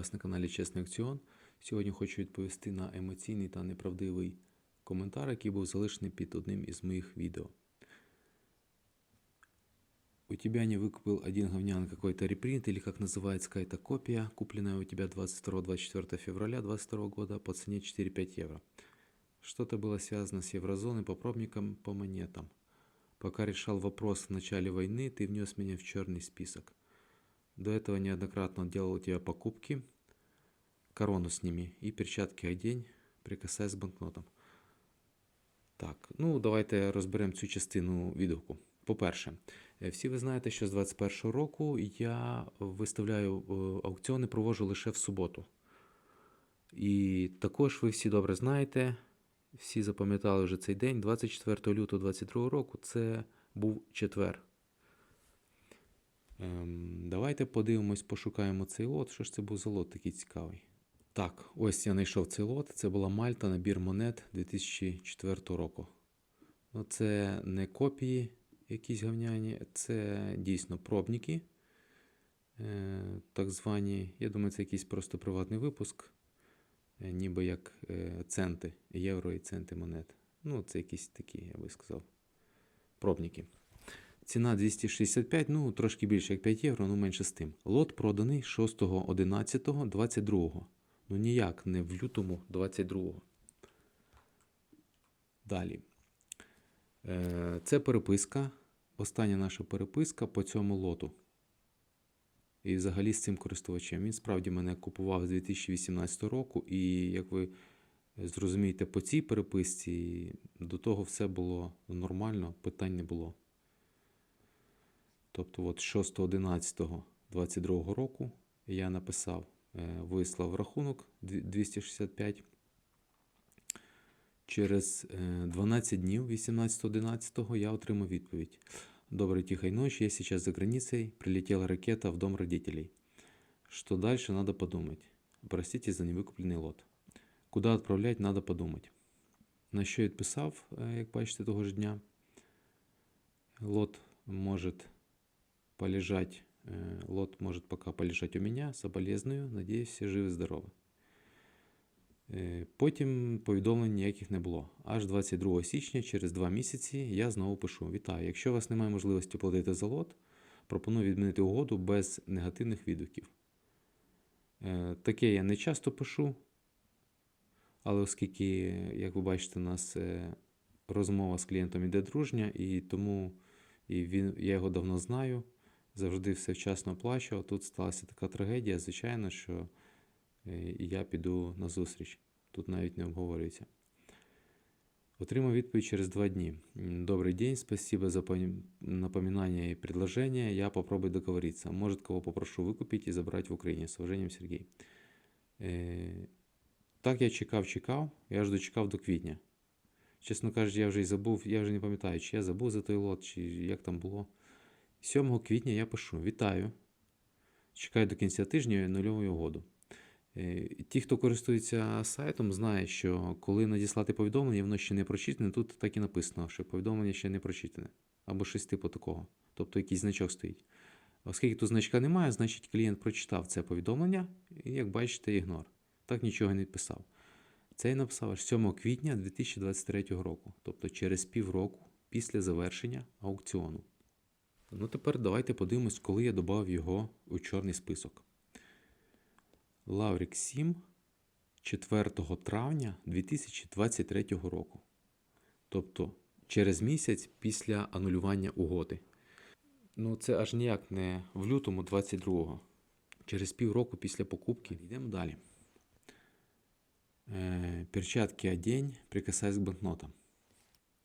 вас на каналі Чесний Акціон. Сьогодні хочу відповісти на емоційний та неправдивий коментар, який був залишений під одним із моїх відео. У тебя не выкупил один говнян какой-то репринт, или как называется какая-то копия, купленная у тебя 22-24 февраля 2022 года по цене 4-5 евро. Что-то было связано с еврозоной по пробникам по монетам. Пока решал вопрос в начале войны, ты внес меня в черный список. До этого неоднократно делал у тебя покупки, корону сними и перчатки одень, прикасаясь к банкнотам. Так, ну давайте розберемо цю частину відгуку. По-перше, е, всі ви знаєте, що з 21-го року я виставляю е, аукціони, проводжу лише в суботу. І також ви всі добре знаєте, всі запам'ятали вже цей день, 24 лютого 22 року, це був четвер. Ем, давайте подивимось, пошукаємо цей лот. Що ж це був за лот такий цікавий? Так, ось я знайшов цей лот. Це була Мальта, набір монет 2004 року. Ну, це не копії якісь говняні, це дійсно пробники. Е, так звані. Я думаю, це якийсь просто приватний випуск, е, ніби як е, центи, євро і центи монет. Ну, це якісь такі, я би сказав, пробники. Ціна 265, ну трошки більше, як 5 євро, ну менше з тим. Лот проданий 6.11.22. Ну ніяк не в лютому 22. Далі. Е, Це переписка. Остання наша переписка по цьому лоту. І взагалі з цим користувачем. Він справді мене купував з 2018 року, і як ви зрозумієте, по цій переписці до того все було нормально, питань не було. Тобто, от 6.11.22 року я написав, вислав рахунок 265. Через е, 12 днів, 18.11, я отримав відповідь. Доброй тихой ночи, я сейчас за границей, прилетела ракета в дом родителей. Что дальше, надо подумать. Простите за невикуплений лот. Куда отправлять, надо подумать. На що я відписав, е, як бачите, того ж дня. Лот может полежать, лот может пока полежать у меня, соболезную, надіюсь, всі живі здорові. Е, Потім повідомлень ніяких не було. Аж 22 січня, через два місяці, я знову пишу: Вітаю! Якщо у вас немає можливості платити за лот, пропоную відмінити угоду без негативних відгуків. Е, Таке я не часто пишу, але оскільки, як ви бачите, у нас е, розмова з клієнтом іде дружня, і тому і він, я його давно знаю, завжди все вчасно оплачував. Тут сталася така трагедія, звичайно, що е, я піду на зустріч. Тут навіть не обговорюється. Отримав відповідь через два дні. М, Добрый день, спасибо за напоминание и предложение. Я попробую договориться. Может, кого попрошу выкупить и забрать в Украине. С уважением, Сергей. Е, так я чекав, чекав, я ж дочекав до квітня. Чесно кажучи, я вже й забув, я вже не пам'ятаю, чи я забув за той лот, чи як там було. 7 квітня я пишу: Вітаю. Чекаю до кінця тижня нульову угоду. Е, Ті, хто користується сайтом, знає, що коли надіслати повідомлення, воно ще не прочитане. Тут так і написано, що повідомлення ще не прочитане. Або щось типу такого. Тобто якийсь значок стоїть. Оскільки тут значка немає, значить клієнт прочитав це повідомлення, і, як бачите, ігнор. Так нічого не писав. Це я написав аж 7 квітня 2023 року, тобто через півроку після завершення аукціону. Ну тепер давайте подивимось, коли я додав його у чорний список. Лаврік 7 4 травня 2023 року. Тобто через місяць після анулювання угоди. Ну, це аж ніяк не в лютому 22-го. Через півроку після покупки. Йдемо далі. Е, перчатки одень, прикасаясь к банкнотам.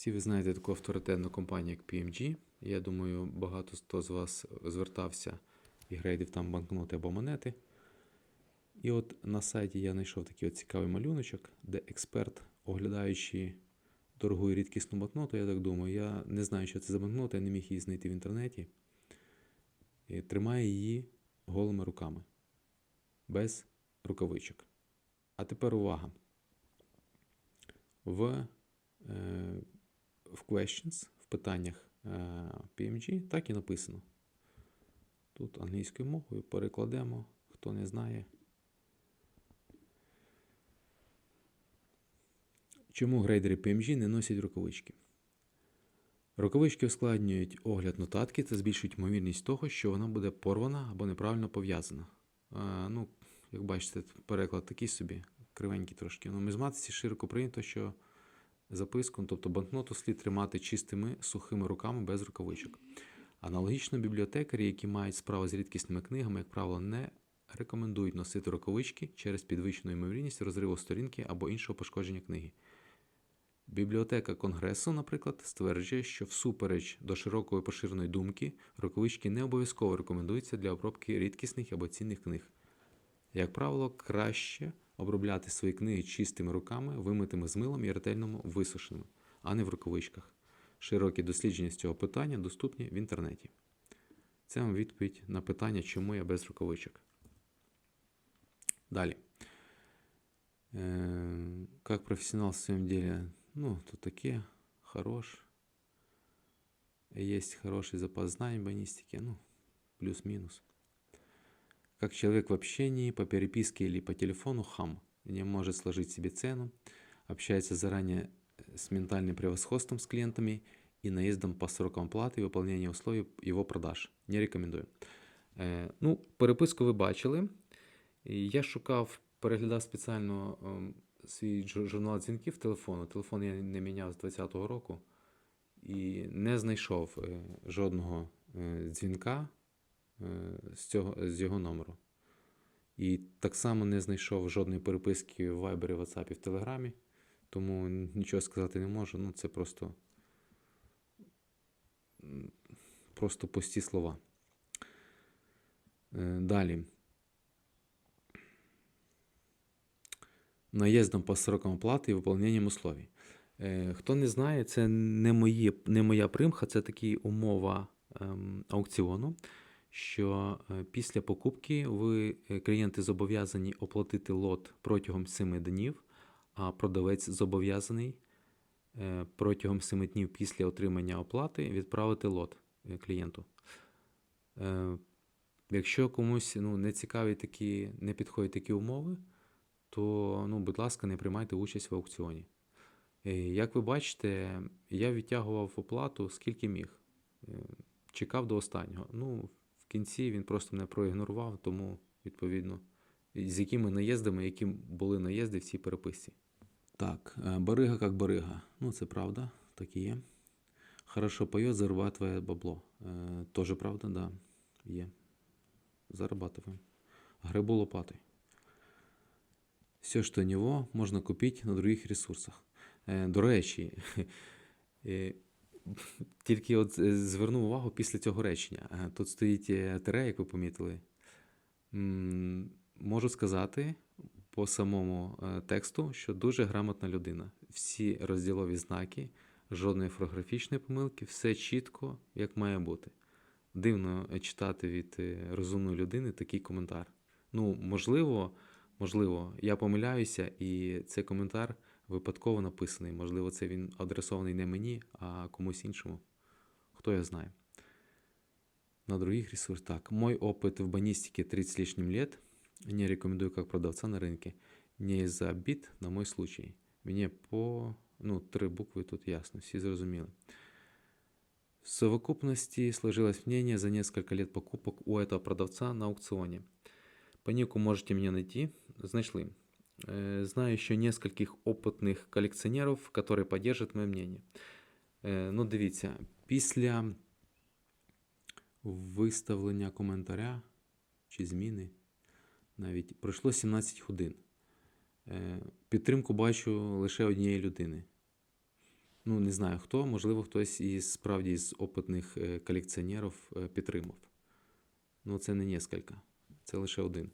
Всі ви знаєте таку авторитетну компанію, як PMG. Я думаю, багато хто з вас звертався і грейдив там банкноти або монети. І от на сайті я знайшов такий от цікавий малюночок, де експерт, оглядаючи дорогу і рідкісну банкноту, я так думаю, я не знаю, що це за банкнота, я не міг її знайти в інтернеті. І тримає її голими руками, без рукавичок. А тепер увага. В, е, в questions, в питаннях е, PMG, так і написано. Тут англійською мовою перекладемо, хто не знає. Чому грейдери PMG не носять рукавички? Рукавички ускладнюють огляд нотатки та збільшують ймовірність того, що вона буде порвана або неправильно пов'язана. Е, ну, Як бачите, переклад такий собі, кривенький трошки. Ну, ми з мізматиці широко прийнято, що записку, тобто банкноту слід тримати чистими сухими руками без рукавичок. Аналогічно бібліотекарі, які мають справу з рідкісними книгами, як правило, не рекомендують носити рукавички через підвищену ймовірність розриву сторінки або іншого пошкодження книги. Бібліотека Конгресу, наприклад, стверджує, що всупереч до широкої поширеної думки, рукавички не обов'язково рекомендуються для обробки рідкісних або цінних книг. Як правило, краще обробляти свої книги чистими руками, вимитими з милом і ретельно висушеними, а не в рукавичках. Широкі дослідження з цього питання доступні в інтернеті. Це вам відповідь на питання, чому я без рукавичок. Далі. Как профессионал в своем деле, ну, то таке, хорош. Есть хороший запас знаний в банистике, ну, плюс-минус. Как человек в общении, по переписке или по телефону хам, не может сложить себе цену, общается заранее с ментальным превосходством с клиентами и наездом по срокам платы и выполнения условий его продаж. Не рекомендую. Е, ну, переписку ви бачили. І Я шукав, переглядав спеціально ем, свій джу- журнал дзвінків телефону. Телефон я не міняв з 20-го року і не знайшов е, жодного е, дзвінка е, з, цього, з його номеру. І так само не знайшов жодної переписки в Viber, WhatsApp і в Телеграмі, тому нічого сказати не можу. Ну, це просто, просто пусті слова. Е, Далі. Наїздом по срокам оплати і виконанням условій. Е, Хто не знає, це не, мої, не моя примха, це такі умова ем, аукціону, що е, після покупки ви, е, клієнти зобов'язані оплатити лот протягом 7 днів, а продавець зобов'язаний е, протягом 7 днів після отримання оплати відправити лот клієнту. Якщо комусь ну, не цікаві такі, не підходять такі умови, то, ну, будь ласка, не приймайте участь в аукціоні. Як ви бачите, я відтягував оплату скільки міг. Чекав до останнього. Ну, кінці він просто мене проігнорував, тому, відповідно, з якими наїздами, які були наїзди в цій переписці. Так, е, барига як барига. Ну, це правда, так і є. Хорошо поет, зарабатывает бабло. Е, Тоже правда, да, є. Зарабатываем. Грибу лопатой. Все, что у него, купити на других ресурсах. Е, До речі, е, тільки от е, звернув увагу після цього речення. Е, Тут стоїть е, тире, як ви помітили. Можу сказати по самому тексту, що дуже грамотна людина. Всі розділові знаки, жодної фотографічної помилки, все чітко, як має бути. Дивно читати від розумної людини такий коментар. Ну, можливо, можливо, я помиляюся, і цей коментар випадково написаний. Можливо, це він адресований не мені, а комусь іншому. Хто я знає. На других ресурсах. Так, мой опыт в банистике 30 с лишним лет. Не рекомендую как продавца на рынке. Не из-за обид на мой случай. Мені по... Ну, три букви тут ясно, всі зрозуміли. В совокупности сложилось мнение за несколько лет покупок у этого продавца на аукционе. По нику можете меня найти. Знайшли. Э, Знаю еще нескольких опытных коллекционеров, которые поддержат мое мнение. Е, Ну, дивіться, після виставлення коментаря чи зміни навіть пройшло 17 годин. Е, Підтримку бачу лише однієї людини. Ну, не знаю хто, можливо, хтось із справді з опитних е, колекціонерів е, підтримав. Ну, це не несколько, це лише один.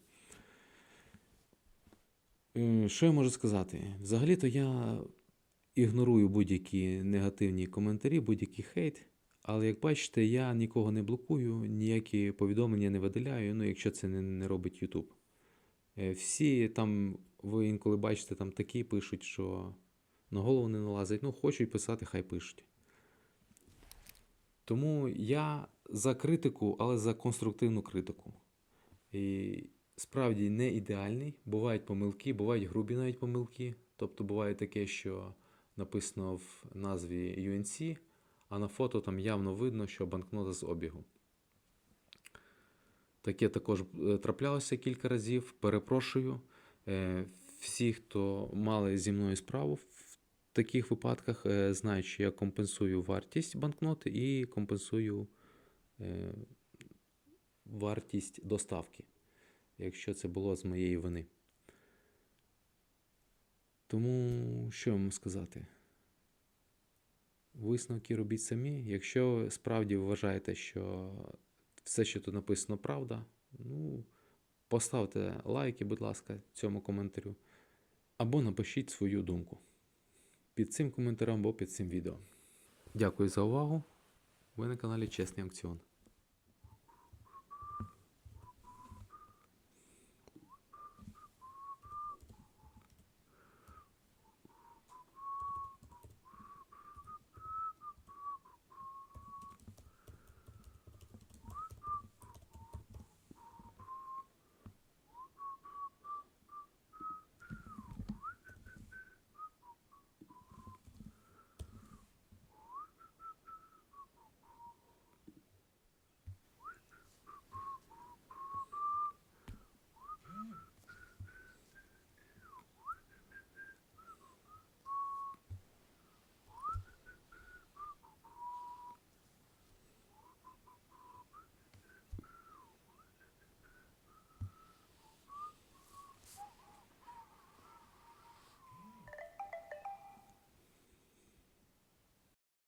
Е, Що я можу сказати? Взагалі-то я ігнорую будь-які негативні коментарі, будь-який хейт. Але як бачите, я нікого не блокую, ніякі повідомлення не видаляю, ну, якщо це не, робить YouTube. Е, Всі там, ви інколи бачите, там такі пишуть, що на голову не налазить. Ну, хочуть писати, хай пишуть. Тому я за критику, але за конструктивну критику. І справді не ідеальний. Бувають помилки, бувають грубі навіть помилки. Тобто буває таке, що написано в назві UNC, а на фото там явно видно, що банкнота з обігу. Таке також е, траплялося кілька разів. Перепрошую. Е, Всі, хто мали зі мною справу в таких випадках, е, знають, що я компенсую вартість банкноти і компенсую вартість доставки, якщо це було з моєї вини. Тому що вам сказати? Висновки робіть самі. Якщо справді вважаєте, що все, що тут написано, правда, ну, поставте лайки, будь ласка, цьому коментарю. Або напишіть свою думку під цим коментарем або під цим відео. Дякую за увагу. Ви на каналі Чесний Аукціон.